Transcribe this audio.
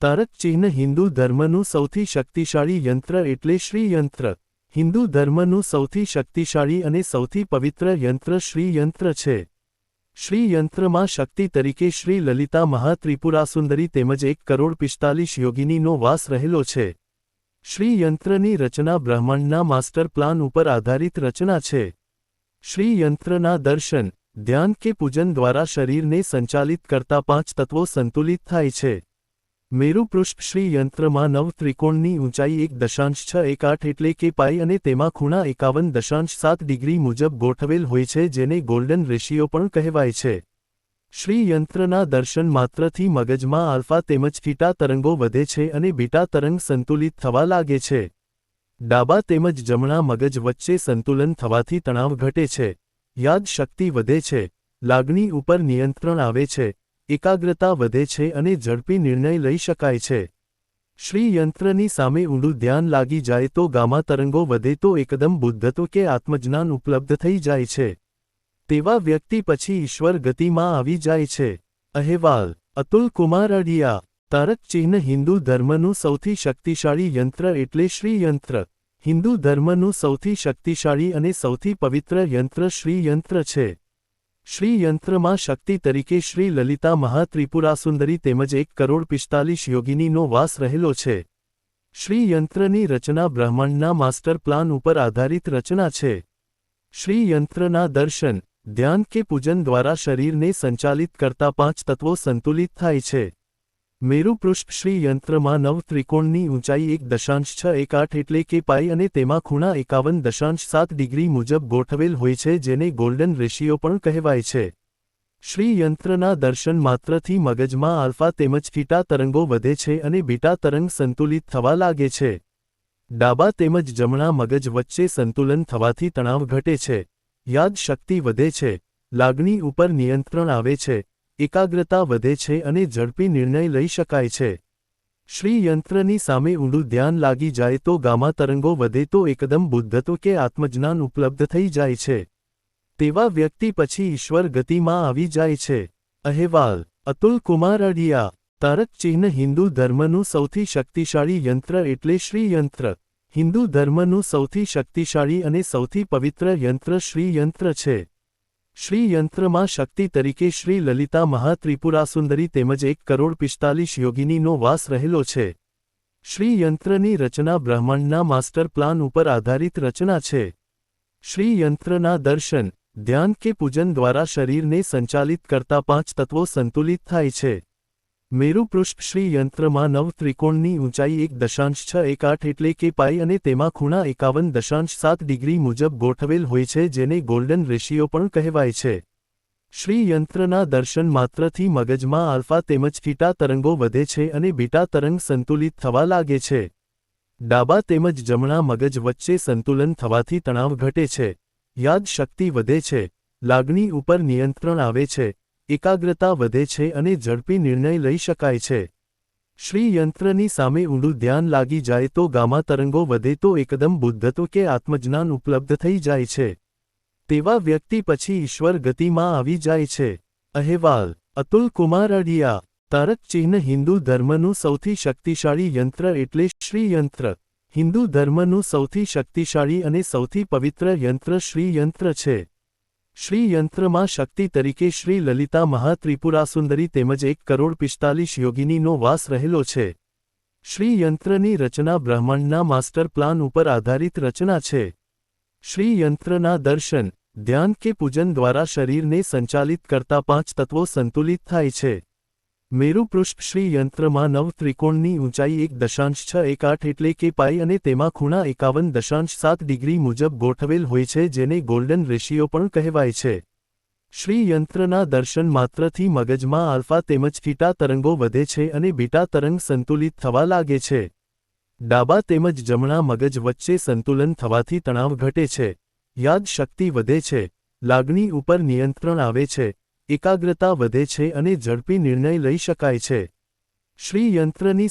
તારક ચિહ્ન હિન્દુ ધર્મનું સૌથી શક્તિશાળી યંત્ર એટલે શ્રી યંત્ર હિન્દુ ધર્મનું સૌથી શક્તિશાળી અને સૌથી પવિત્ર યંત્ર શ્રી યંત્ર છે. શ્રી યંત્રમાં શક્તિ તરીકે શ્રી લલિતા મહાત્રિપુરાસુંદરી તેમજ એક કરોડ પિસ્તાલીસ યોગિનીનો વાસ રહેલો છે. શ્રી યંત્રની રચના બ્રહ્માંડના માસ્ટર પ્લાન ઉપર આધારિત રચના છે. શ્રી યંત્રના દર્શન, ધ્યાન કે પૂજન દ્વારા શરીરને સંચાલિત કરતા પાંચ તત્વો સંતુલિત થાય છે. મેરુ પૃષ્ઠ શ્રી યંત્રમાં નવ ત્રિકોણની ઊંચાઈ એક દશાંશ છ એક આઠ એટલે કે પાઈ અને તેમાં ખૂણા એકાવન દશાંશ સાત ડિગ્રી મુજબ ગોઠવેલ હોય છે જેને ગોલ્ડન રેશિયો પણ કહેવાય છે. શ્રી યંત્રના દર્શન માત્રથી મગજમાં આલ્ફા તેમજ થીટા તરંગો વધે છે અને બીટા તરંગ સંતુલિત થવા લાગે છે. ડાબા તેમજ જમણા મગજ વચ્ચે સંતુલન થવાથી તણાવ ઘટે છે. યાદ શક્તિ વધે છે. લાગણી ઉપર નિયંત્રણ આવે છે. એકાગ્રતા વધે છે અને ઝડપી નિર્ણય લઈ શકાય છે. શ્રી યંત્રની સામે ઊંડું ધ્યાન લાગી જાય તો ગામા તરંગો વધે તો એકદમ બુદ્ધત્વ કે આત્મજ્ઞાન ઉપલબ્ધ થઈ જાય છે. તેવા વ્યક્તિ પછી ઈશ્વર ગતિમાં આવી જાય છે. અહેવાલ, અતુલ કુમાર અડિયા તારક ચિહ્ન હિન્દુ ધર્મનું સૌથી શક્તિશાળી યંત્ર એટલે શ્રી યંત્ર હિન્દુ ધર્મનું સૌથી શક્તિશાળી અને સૌથી પવિત્ર યંત્ર શ્રી યંત્ર છે. શ્રી યંત્રમાં શક્તિ તરીકે શ્રી લલિતા મહાત્રિપુરાસુંદરી તેમજ એક કરોડ પિસ્તાલીસ યોગિનીનો વાસ રહેલો છે. શ્રી યંત્રની રચના બ્રહ્માંડના માસ્ટર પ્લાન ઉપર આધારિત રચના છે. શ્રી યંત્રના દર્શન, ધ્યાન કે પૂજન દ્વારા શરીરને સંચાલિત કરતા પાંચ તત્વો સંતુલિત થાય છે. મેરુ પૃષ્ઠ શ્રી યંત્રમાં નવ ત્રિકોણની ઊંચાઈ એક દશાંશ છ એક આઠ એટલે કે પાઈ અને તેમાં ખૂણા એકાવન દશાંશ સાત ડિગ્રી મુજબ ગોઠવેલ હોય છે જેને ગોલ્ડન રેશિયો પણ કહેવાય છે. શ્રી યંત્રના દર્શન માત્રથી મગજમાં આલ્ફા તેમજ થીટા તરંગો વધે છે અને બીટા તરંગ સંતુલિત થવા લાગે છે. ડાબા તેમજ જમણા મગજ વચ્ચે સંતુલન થવાથી તણાવ ઘટે છે. યાદ શક્તિ વધે છે. લાગણી ઉપર નિયંત્રણ આવે છે. એકાગ્રતા વધે છે અને ઝડપી નિર્ણય લઈ શકાય છે. શ્રી યંત્રની સામે ઊંડું ધ્યાન લાગી જાય તો ગામા તરંગો વધે તો એકદમ બુદ્ધત્વ કે આત્મજ્ઞાન ઉપલબ્ધ થઈ જાય છે. તેવા વ્યક્તિ પછી ઈશ્વર ગતિમાં આવી જાય છે. અહેવાલ, અતુલ કુમાર અડિયા તારક ચિહ્ન હિન્દુ ધર્મનું સૌથી શક્તિશાળી યંત્ર એટલે શ્રી યંત્ર હિન્દુ ધર્મનું સૌથી શક્તિશાળી અને સૌથી પવિત્ર યંત્ર શ્રી યંત્ર છે. શ્રી યંત્રમાં શક્તિ તરીકે શ્રી લલિતા મહાત્રિપુરાસુંદરી તેમજ એક કરોડ પિસ્તાલીસ યોગિનીનો વાસ રહેલો છે. શ્રી યંત્રની રચના બ્રહ્માંડના માસ્ટર પ્લાન ઉપર આધારિત રચના છે. શ્રી યંત્રના દર્શન, ધ્યાન કે પૂજન દ્વારા શરીરને સંચાલિત કરતા પાંચ તત્વો સંતુલિત થાય છે. મેરુ પૃષ્ઠ શ્રી યંત્રમાં નવ ત્રિકોણની ઊંચાઈ એક દશાંશ છ એક આઠ એટલે કે પાઈ અને તેમાં ખૂણા એકાવન દશાંશ સાત ડિગ્રી મુજબ ગોઠવેલ હોય છે જેને ગોલ્ડન રેશિયો પણ કહેવાય છે. શ્રી યંત્રના દર્શન માત્રથી મગજમાં આલ્ફા તેમજ થીટા તરંગો વધે છે અને બીટા તરંગ સંતુલિત થવા લાગે છે. ડાબા તેમજ જમણા મગજ વચ્ચે સંતુલન થવાથી તણાવ ઘટે છે. યાદ શક્તિ વધે છે. લાગણી ઉપર નિયંત્રણ આવે છે. એકાગ્રતા વધે છે અને ઝડપી નિર્ણય લઈ શકાય છે. શ્રી યંત્રની સામે ઊંડું ધ્યાન લાગી જાય તો ગામા તરંગો વધે તો એકદમ બુદ્ધત્વ કે આત્મજ્ઞાન ઉપલબ્ધ થઈ જાય છે. તેવા વ્યક્તિ પછી ઈશ્વર ગતિમાં આવી જાય છે. અહેવાલ, અતુલ કુમાર અડિયા તારક ચિહ્ન હિન્દુ ધર્મનું સૌથી શક્તિશાળી યંત્ર એટલે શ્રી યંત્ર હિન્દુ ધર્મનું સૌથી શક્તિશાળી અને સૌથી પવિત્ર યંત્ર શ્રી યંત્ર છે. શ્રી યંત્રમાં શક્તિ તરીકે શ્રી લલિતા મહાત્રિપુરાસુંદરી તેમજ એક કરોડ પિસ્તાલીસ યોગિનીનો વાસ રહેલો છે. શ્રી યંત્રની રચના બ્રહ્માંડના માસ્ટર પ્લાન ઉપર આધારિત રચના છે. શ્રી યંત્રના દર્શન, ધ્યાન કે પૂજન દ્વારા શરીરને સંચાલિત કરતા પાંચ તત્વો સંતુલિત થાય છે. મેરુ પૃષ્ઠ શ્રી યંત્રમાં નવ ત્રિકોણની ઊંચાઈ એક દશાંશ છ એક આઠ એટલે કે પાઈ અને તેમાં ખૂણા એકાવન દશાંશ સાત ડિગ્રી મુજબ ગોઠવેલ હોય છે જેને ગોલ્ડન રેશિયો પણ કહેવાય છે. શ્રી યંત્રના દર્શન માત્રથી મગજમાં આલ્ફા તેમજ થીટા તરંગો વધે છે અને બીટા તરંગ સંતુલિત થવા લાગે છે. ડાબા તેમજ જમણા મગજ વચ્ચે સંતુલન થવાથી તણાવ ઘટે છે. યાદ શક્તિ વધે છે. લાગણી ઉપર નિયંત્રણ આવે છે. એકાગ્રતા વધે છે અને ઝડપી નિર્ણય લઈ શકાય છે. શ્રી યંત્રની